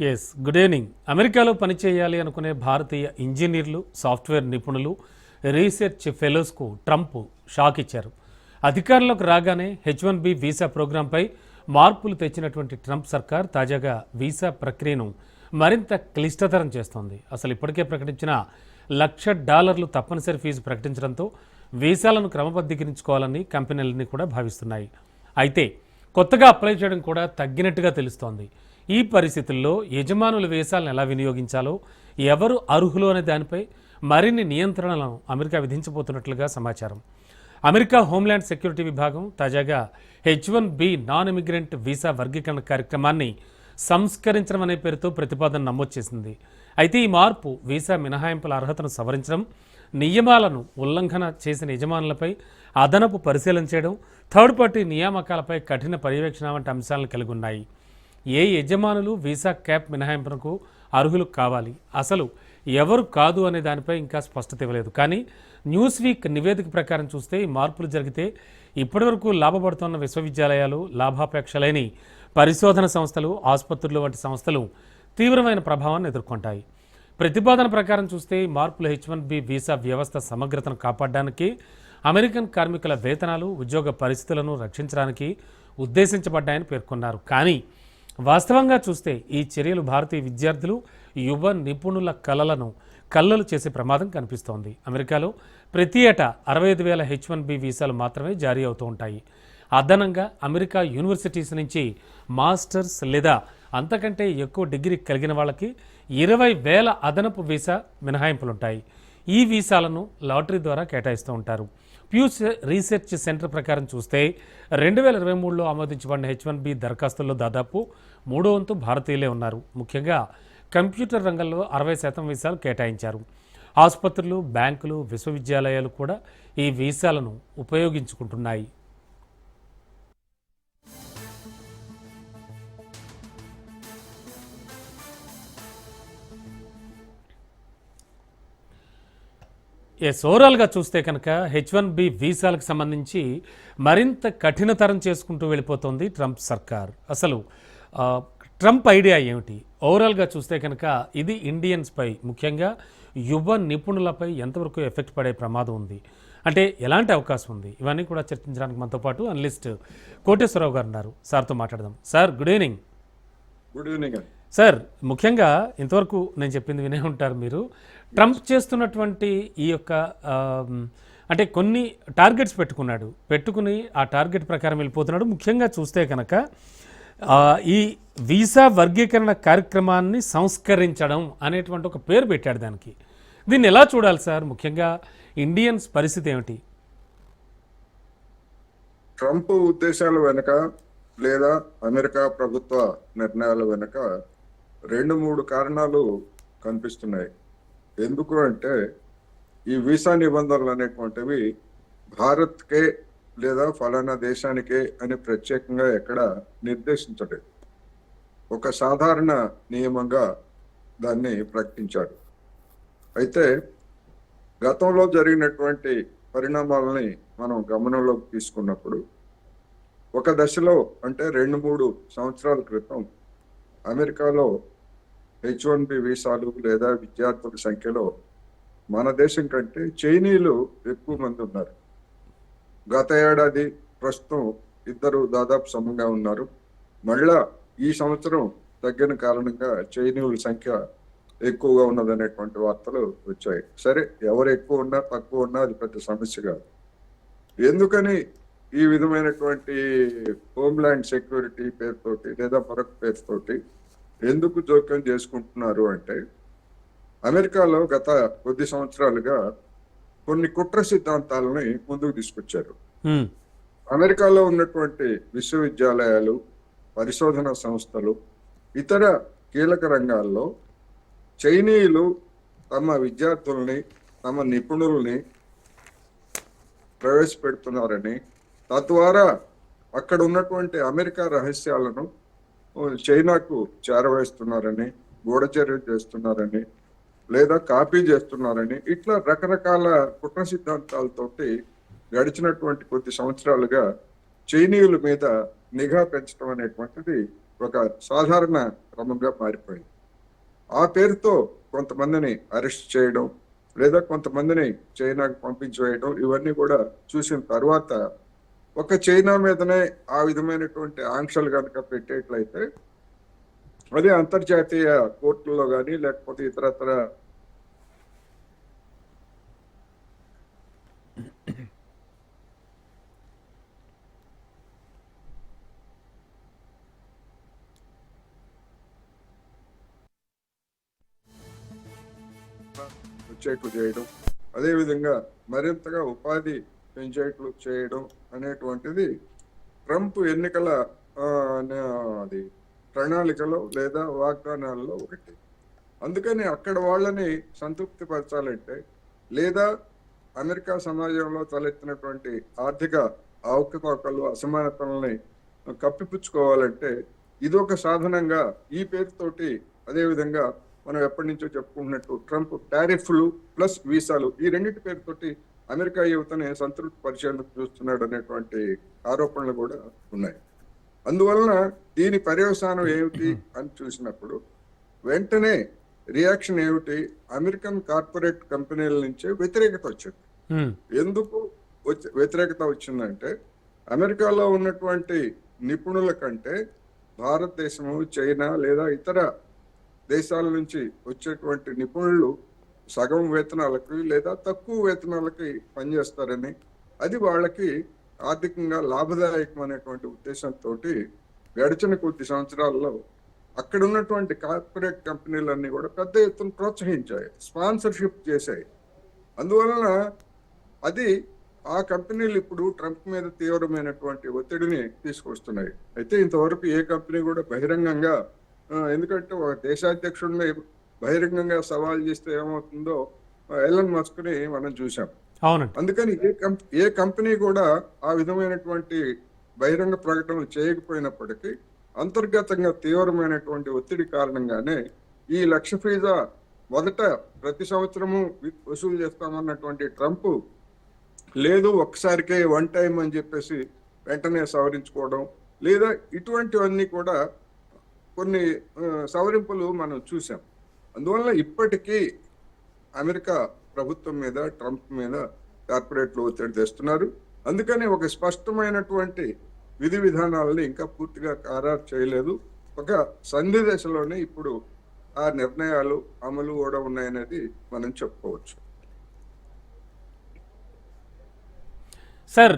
Yes good evening అమెరికాలో పనిచేయాలి అనుకునే భారతీయ ఇంజనీర్లు సాఫ్ట్వేర్ నిపుణులు రీసెర్చ్ ఫెలోస్కు ట్రంప్ షాక్ ఇచ్చారు. అధికారంలోకి రాగానే హెచ్ వన్ బి వీసా ప్రోగ్రాంపై మార్పులు తెచ్చినటువంటి ట్రంప్ సర్కార్ తాజాగా వీసా ప్రక్రియను మరింత క్లిష్టతరం చేస్తోంది. అసలు ఇప్పటికే ప్రకటించిన లక్ష డాలర్లు తప్పనిసరి ఫీజు ప్రకటించడంతో వీసాలను క్రమబద్ధీకరించుకోవాలని కంపెనీలన్నీ కూడా భావిస్తున్నాయి. అయితే కొత్తగా అప్లై చేయడం కూడా తగ్గినట్టుగా తెలుస్తోంది. ఈ పరిస్థితుల్లో యజమానుల వీసాలను ఎలా వినియోగించాలో ఎవరు అర్హులు అనే దానిపై మరిన్ని నియంత్రణలను అమెరికా విధించబోతున్నట్లుగా సమాచారం. అమెరికా హోంల్యాండ్ సెక్యూరిటీ విభాగం తాజాగా H one B non immigrant visa వర్గీకరణ కార్యక్రమాన్ని సంస్కరించడం అనే పేరుతో ప్రతిపాదన నమోదు చేసింది. అయితే ఈ మార్పు వీసా మినహాయింపుల అర్హతను సవరించడం నియమాలను ఉల్లంఘన చేసిన యజమానులపై అదనపు పరిశీలన చేయడం థర్డ్ పార్టీ నియామకాలపై కఠిన పర్యవేక్షణ వంటి అంశాలను కలిగి ఉన్నాయి. ఏ యజమానులు వీసా క్యాప్ మినహాయింపునకు అర్హులు కావాలి? అసలు ఎవరు కాదు అనే దానిపై ఇంకా స్పష్టత ఇవ్వలేదు. కానీ న్యూస్ వీక్ నివేదిక ప్రకారం చూస్తే ఈ మార్పులు జరిగితే ఇప్పటివరకు లాభపడుతున్న విశ్వవిద్యాలయాలు లాభాపేక్ష లేని పరిశోధన సంస్థలు ఆసుపత్రులు వంటి సంస్థలు తీవ్రమైన ప్రభావాన్ని ఎదుర్కొంటాయి. ప్రతిపాదన ప్రకారం చూస్తే మార్పులు హెచ్ వన్ బి వీసా వ్యవస్థ సమగ్రతను కాపాడడానికి అమెరికన్ కార్మికుల వేతనాలు ఉద్యోగ పరిస్థితులను రక్షించడానికి ఉద్దేశించబడ్డాయని పేర్కొన్నారు. కానీ వాస్తవంగా చూస్తే ఈ చర్యలు భారతీయ విద్యార్థులు యువ నిపుణుల కలలను కల్లలు చేసే ప్రమాదం కనిపిస్తోంది. అమెరికాలో ప్రతి ఏటా అరవై ఐదు వేల హెచ్ వన్ బి వీసాలు మాత్రమే జారీ అవుతూ ఉంటాయి. అదనంగా అమెరికా యూనివర్సిటీస్ నుంచి మాస్టర్స్ లేదా అంతకంటే ఎక్కువ డిగ్రీ కలిగిన వాళ్ళకి ఇరవై వేల అదనపు వీసా మినహాయింపులుంటాయి. ఈ వీసాలను లాటరీ ద్వారా కేటాయిస్తూ ఉంటారు. ప్యూస్ రీసెర్చ్ సెంటర్ ప్రకారం చూస్తే రెండు వేల ఇరవై మూడులో ఆమోదించబడిన హెచ్ వన్ బి దరఖాస్తుల్లో దాదాపు మూడో వంతు భారతీయులే ఉన్నారు. ముఖ్యంగా కంప్యూటర్ రంగంలో అరవై శాతం వీసాలు కేటాయించారు. ఆసుపత్రులు బ్యాంకులు విశ్వవిద్యాలయాలు కూడా ఈ వీసాలను ఉపయోగించుకుంటున్నాయి. ఎస్ ఓవరాల్గా చూస్తే కనుక హెచ్ వన్ బి వీసాలకు సంబంధించి మరింత కఠినతరం చేసుకుంటూ వెళ్ళిపోతుంది ట్రంప్ సర్కార్. అసలు ట్రంప్ ఐడియా ఏమిటి? ఓవరాల్గా చూస్తే కనుక ఇది ఇండియన్స్పై ముఖ్యంగా యువ నిపుణులపై ఎంతవరకు ఎఫెక్ట్ పడే ప్రమాదం ఉంది. అంటే ఎలాంటి అవకాశం ఉంది? ఇవన్నీ కూడా చర్చించడానికి మనతో పాటు అనలిస్ట్ కోటేశ్వరరావు గారు ఉన్నారు. సార్తో మాట్లాడదాం. Sir good evening. Good evening sir ముఖ్యంగా ఇంతవరకు నేను చెప్పింది వినే ఉంటారు మీరు. ట్రంప్ చేస్తున్నటువంటి ఈ యొక్క అంటే కొన్ని టార్గెట్స్ పెట్టుకున్నాడు. పెట్టుకుని ఆ టార్గెట్ ప్రకారం వెళ్ళిపోతున్నాడు. ముఖ్యంగా చూస్తే కనుక ఈ వీసా వర్గీకరణ కార్యక్రమాన్ని సంస్కరించడం అనేటువంటి ఒక పేరు పెట్టాడు దానికి. దీన్ని ఎలా చూడాలి సార్? ముఖ్యంగా ఇండియన్స్ పరిస్థితి ఏమిటి? ట్రంప్ ఉద్దేశాల వెనుక లేదా అమెరికా ప్రభుత్వ నిర్ణయాల వెనుక రెండు మూడు కారణాలు కనిపిస్తున్నాయి. ఎందుకు అంటే ఈ వీసా నిబంధనలు అనేటువంటివి భారత్కే లేదా ఫలానా దేశానికే అని ప్రత్యేకంగా ఎక్కడ నిర్దేశించలేదు. ఒక సాధారణ నియమంగా దాన్ని ప్రకటించాడు అయితే గతంలో జరిగినటువంటి పరిణామాలని మనం గమనంలోకి తీసుకున్నప్పుడు ఒక దశలో అంటే రెండు మూడు సంవత్సరాల క్రితం అమెరికాలో హెచ్ వన్ బి వీసాలు లేదా విద్యార్థుల సంఖ్యలో మన దేశం కంటే చైనీయులు ఎక్కువ మంది ఉన్నారు. గత ఏడాది ప్రస్తుతం ఇద్దరు దాదాపు సమంగా ఉన్నారు. మళ్ళా ఈ సంవత్సరం తగ్గిన కారణంగా చైనీయుల సంఖ్య ఎక్కువగా ఉన్నదనేటువంటి వార్తలు వచ్చాయి. సరే ఎవరు ఎక్కువ ఉన్నా తక్కువ ఉన్నా అది పెద్ద సమస్య కాదు. ఎందుకని ఈ విధమైనటువంటి హోమ్ల్యాండ్ సెక్యూరిటీ పేరుతోటి లేదా మరొక పేరుతోటి ఎందుకు జోక్యం చేసుకుంటున్నారు అంటే అమెరికాలో గత కొద్ది సంవత్సరాలుగా కొన్ని కుట్ర సిద్ధాంతాలని ముందుకు తీసుకొచ్చారు. అమెరికాలో ఉన్నటువంటి విశ్వవిద్యాలయాలు పరిశోధన సంస్థలు ఇతర కీలక రంగాల్లో చైనీయులు తమ విద్యార్థుల్ని తమ నిపుణుల్ని ప్రవేశపెడుతున్నారని తద్వారా అక్కడ ఉన్నటువంటి అమెరికా రహస్యాలను చైనాకు చేరవేస్తున్నారని గూఢచర్య చేస్తున్నారని లేదా కాపీ చేస్తున్నారని ఇట్లా రకరకాల కుట్ర సిద్ధాంతాలతోటి గడిచినటువంటి కొద్ది సంవత్సరాలుగా చైనీయుల మీద నిఘా పెంచడం అనేటువంటిది ఒక సాధారణ క్రమంగా మారిపోయింది. ఆ పేరుతో కొంతమందిని అరెస్ట్ చేయడం లేదా కొంతమందిని చైనాకు పంపించేయడం ఇవన్నీ కూడా చూసిన తర్వాత ఒక చైనా మీదనే ఆ విధమైనటువంటి ఆంక్షలు కనుక పెట్టేట్లయితే అది అంతర్జాతీయ కోర్టుల్లో కానీ లేకపోతే ఇతరత్ర చేయడం. అదేవిధంగా మరింతగా ఉపాధి పెంచేట్లు చేయడం అనేటువంటిది ట్రంప్ ఎన్నికల అది ప్రణాళికలో లేదా వాగ్దానాల్లో ఒకటి. అందుకని అక్కడ వాళ్ళని సంతృప్తి పరచాలంటే లేదా అమెరికా సమాజంలో తలెత్తినటువంటి ఆర్థిక అవకతవకలు అసమానతలని కప్పిపుచ్చుకోవాలంటే ఇది ఒక సాధనంగా ఈ పేరుతోటి అదేవిధంగా మనం ఎప్పటి నుంచో చెప్పుకుంటున్నట్టు ట్రంప్ టారిఫ్లు ప్లస్ వీసాలు ఈ రెండింటి పేరుతోటి అమెరికా యువతని సంతృప్తి పరిచేందుకు చూస్తున్నాడు అనేటువంటి ఆరోపణలు కూడా ఉన్నాయి. అందువలన దీని పర్యవసానం ఏమిటి అని చూసినప్పుడు వెంటనే రియాక్షన్ ఏమిటి? అమెరికన్ కార్పొరేట్ కంపెనీల నుంచే వ్యతిరేకత వచ్చింది. ఎందుకు వ్యతిరేకత వచ్చిందంటే అమెరికాలో ఉన్నటువంటి నిపుణుల కంటే భారతదేశము చైనా లేదా ఇతర దేశాల నుంచి వచ్చేటువంటి నిపుణులు సగం వేతనాలకి లేదా తక్కువ వేతనాలకి పనిచేస్తారని అది వాళ్ళకి ఆర్థికంగా లాభదాయకమైనటువంటి ఉద్దేశంతో గడిచిన కొద్ది సంవత్సరాల్లో అక్కడ ఉన్నటువంటి కార్పొరేట్ కంపెనీలన్నీ కూడా పెద్ద ఎత్తున ప్రోత్సహించాయి స్పాన్సర్షిప్ చేశాయి. అందువలన అది ఆ కంపెనీలు ఇప్పుడు ట్రంప్ మీద తీవ్రమైనటువంటి ఒత్తిడిని తీసుకొస్తున్నాయి. అయితే ఇంతవరకు ఏ కంపెనీ కూడా బహిరంగంగా ఎందుకంటే ఒక దేశాధ్యక్షుడిని బహిరంగంగా సవాల్ చేస్తే ఏమవుతుందో ఎలన్ మస్క్ని మనం చూసాం అవునండి. అందుకని ఏ ఏ కంపెనీ కూడా ఆ విధమైనటువంటి బహిరంగ ప్రకటనలు చేయకపోయినప్పటికీ అంతర్గతంగా తీవ్రమైనటువంటి ఒత్తిడి కారణంగానే ఈ లక్ష ఫీజా మొదట ప్రతి సంవత్సరము వసూలు చేస్తామన్నటువంటి ట్రంప్ లేదు ఒక్కసారికే వన్ టైం అని చెప్పేసి వెంటనే సవరించుకోవడం లేదా ఇటువంటివన్నీ కూడా కొన్ని సవరింపులు మనం చూసాం అందువల్ల ఇప్పటికీ అమెరికా ప్రభుత్వం మీద ట్రంప్ మీద కార్పొరేట్లు ఒత్తిడి తెస్తున్నారు. అందుకని ఒక స్పష్టమైనటువంటి విధి విధానాలని ఇంకా పూర్తిగా ఖరారు చేయలేదు. ఒక సంధి దశలోనే ఇప్పుడు ఆ నిర్ణయాలు అమలు కూడా ఉన్నాయనేది మనం చెప్పుకోవచ్చు. సార్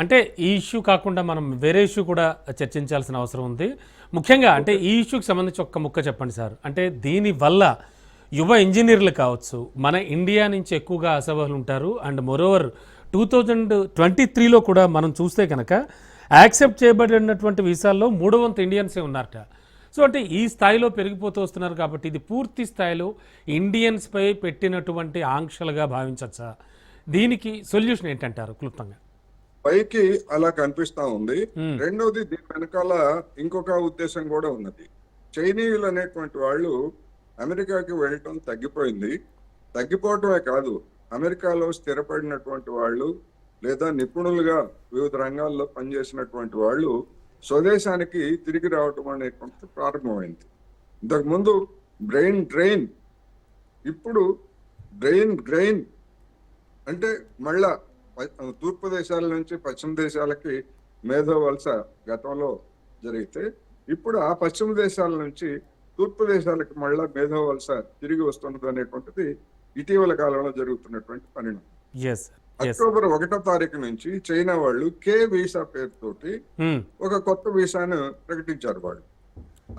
అంటే ఈ ఇష్యూ కాకుండా మనం వేరే ఇష్యూ కూడా చర్చించాల్సిన అవసరం ఉంది. ముఖ్యంగా అంటే ఈ ఇష్యూకి సంబంధించి ఒక్క ముక్క చెప్పండి సార్. అంటే దీని వల్ల యువ ఇంజనీర్లు కావచ్చు మన ఇండియా నుంచి ఎక్కువగా అసభలు ఉంటారు. And moreover two thousand twenty త్రీలో కూడా మనం చూస్తే కనుక యాక్సెప్ట్ చేయబడినటువంటి వీసాల్లో మూడో వంతు ఇండియన్సే ఉన్నారట. సో అంటే ఈ స్థాయిలో పెరిగిపోతూ వస్తున్నారు కాబట్టి ఇది పూర్తి స్థాయిలో ఇండియన్స్పై పెట్టినటువంటి ఆంక్షలుగా భావించచ్చా? దీనికి సొల్యూషన్ ఏంటంటారు క్లుప్తంగా? పైకి అలా కనిపిస్తా ఉంది. రెండవది దీని వెనకాల ఇంకొక ఉద్దేశం కూడా ఉన్నది. చైనీయులు అనేటువంటి వాళ్ళు అమెరికాకి వెళ్ళటం తగ్గిపోయింది. తగ్గిపోవటమే కాదు అమెరికాలో స్థిరపడినటువంటి వాళ్ళు లేదా నిపుణులుగా వివిధ రంగాల్లో పనిచేసినటువంటి వాళ్ళు స్వదేశానికి తిరిగి రావటం అనేటువంటిది ప్రారంభమైంది. ఇంతకు ముందు బ్రెయిన్ డ్రెయిన్ ఇప్పుడు బ్రెయిన్ గ్రెయిన్ అంటే మళ్ళా తూర్పు దేశాల నుంచి పశ్చిమ దేశాలకి మేధో వలస గతంలో జరిగితే ఇప్పుడు ఆ పశ్చిమ దేశాల నుంచి తూర్పు దేశాలకు మళ్ళా మేధో వలస తిరిగి వస్తున్నది అనేటువంటిది ఇటీవల కాలంలో జరుగుతున్నటువంటి పరిణామం అక్టోబర్ ఒకటో తారీఖు నుంచి చైనా వాళ్ళు కే వీసా పేరుతోటి ఒక కొత్త వీసాను ప్రకటించారు వాళ్ళు.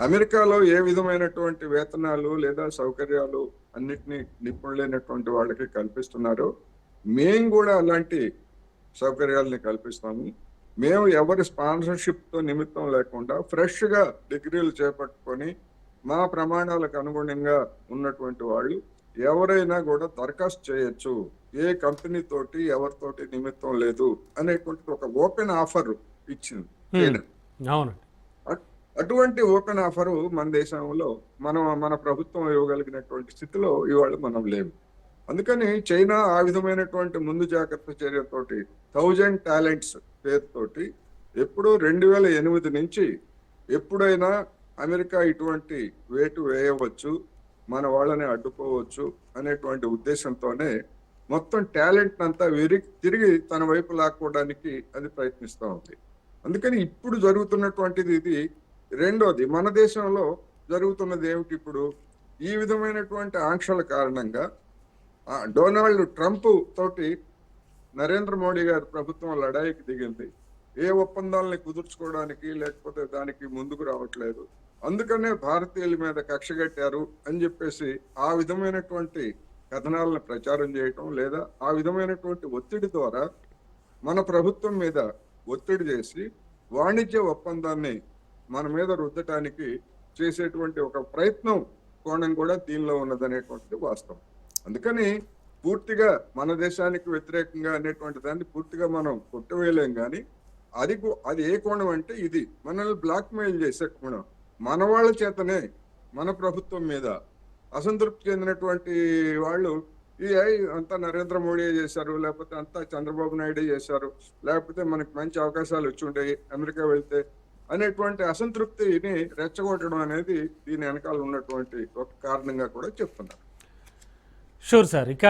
అమెరికాలో ఏ విధమైనటువంటి వేతనాలు లేదా సౌకర్యాలు అన్నిటినీ నిపుణులైనటువంటి వాళ్ళకి కల్పిస్తున్నారో మేము కూడా అలాంటి సౌకర్యాలని కల్పిస్తాము. మేము ఎవరి స్పాన్సర్షిప్తో నిమిత్తం లేకుండా ఫ్రెష్గా డిగ్రీలు చేపట్టుకొని మా ప్రమాణాలకు అనుగుణంగా ఉన్నటువంటి వాళ్ళు ఎవరైనా కూడా దరఖాస్తు చేయొచ్చు. ఏ కంపెనీ తోటి ఎవరితోటి నిమిత్తం లేదు అనేటువంటి ఒక ఓపెన్ ఆఫర్ ఇచ్చింది అటువంటి ఓపెన్ ఆఫర్ మన దేశంలో మనం మన ప్రభుత్వం ఇవ్వగలిగినటువంటి స్థితిలో ఇవాళ మనం లేము. అందుకని చైనా ఆ విధమైనటువంటి ముందు జాగ్రత్త చర్యతోటి థౌజండ్ టాలెంట్స్ పేరుతోటి ఎప్పుడు రెండు వేల ఎనిమిది నుంచి ఎప్పుడైనా అమెరికా ఇటువంటి వేటు వేయవచ్చు మన వాళ్ళని అడ్డుకోవచ్చు అనేటువంటి ఉద్దేశంతోనే మొత్తం టాలెంట్ అంతా విరి తిరిగి తన వైపు లాక్కోవడానికి అది ప్రయత్నిస్తూ ఉంది. అందుకని ఇప్పుడు జరుగుతున్నటువంటిది ఇది. రెండోది మన దేశంలో జరుగుతున్నది ఏమిటి ఇప్పుడు? ఈ విధమైనటువంటి ఆంక్షల కారణంగా డొనాల్డ్ ట్రంప్ తోటి నరేంద్ర మోడీ గారి ప్రభుత్వం లడాయికి దిగింది. ఏ ఒప్పందాలని కుదుర్చుకోవడానికి లేకపోతే దానికి ముందుకు రావట్లేదు. అందుకనే భారతీయుల మీద కక్ష కట్టారు అని చెప్పేసి ఆ విధమైనటువంటి కథనాలను ప్రచారం చేయటం లేదా ఆ విధమైనటువంటి ఒత్తిడి ద్వారా మన ప్రభుత్వం మీద ఒత్తిడి చేసి వాణిజ్య ఒప్పందాన్ని మన మీద రుద్దటానికి చేసేటువంటి ఒక ప్రయత్నం కోణం కూడా దీనిలో ఉన్నదనేటువంటిది వాస్తవం. అందుకని పూర్తిగా మన దేశానికి వ్యతిరేకంగా అనేటువంటి దాన్ని పూర్తిగా మనం కొట్టవేయలేం కానీ అది అది ఏ కోణం అంటే ఇది. మనల్ని బ్లాక్మెయిల్ చేసే కోణం. మన వాళ్ళ చేతనే మన ప్రభుత్వం మీద అసంతృప్తి చెందినటువంటి వాళ్ళు ఈ అంతా నరేంద్ర మోడీ చేశారు లేకపోతే అంతా చంద్రబాబు నాయుడు చేశారు లేకపోతే మనకి మంచి అవకాశాలు వచ్చి ఉండేవి అమెరికా వెళ్తే అనేటువంటి అసంతృప్తిని రెచ్చగొట్టడం అనేది దీని వెనకాల ఉన్నటువంటి ఒక కారణంగా కూడా చెప్తున్నారు. షూర్ సార్ ఇక